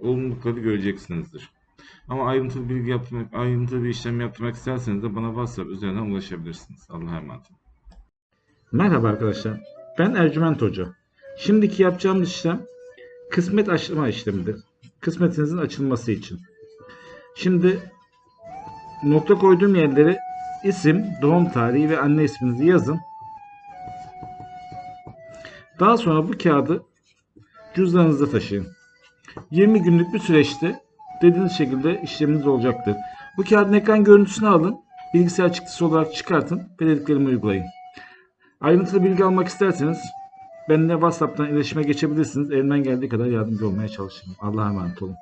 olumlulukları göreceksinizdir. Ama ayrıntılı bilgi yaptırmak, ayrıntılı bir işlem yaptırmak isterseniz de bana WhatsApp üzerinden ulaşabilirsiniz. Allah'a emanet olun. Merhaba arkadaşlar. Ben Ercüment Hoca. Şimdiki yapacağımız işlem kısmet açma işlemidir. Kısmetinizin açılması için. Şimdi nokta koyduğum yerlere isim, doğum tarihi ve anne isminizi yazın. Daha sonra bu kağıdı cüzdanınızda taşıyın. 20 günlük bir süreçte dediğiniz şekilde işleminiz olacaktır. Bu kağıdın ekran görüntüsünü alın, bilgisayar çıktısı olarak çıkartın ve dediklerimi uygulayın. Ayrıntılı bilgi almak isterseniz benimle WhatsApp'tan iletişime geçebilirsiniz. Elimden geldiği kadar yardımcı olmaya çalışırım. Allah'a emanet olun.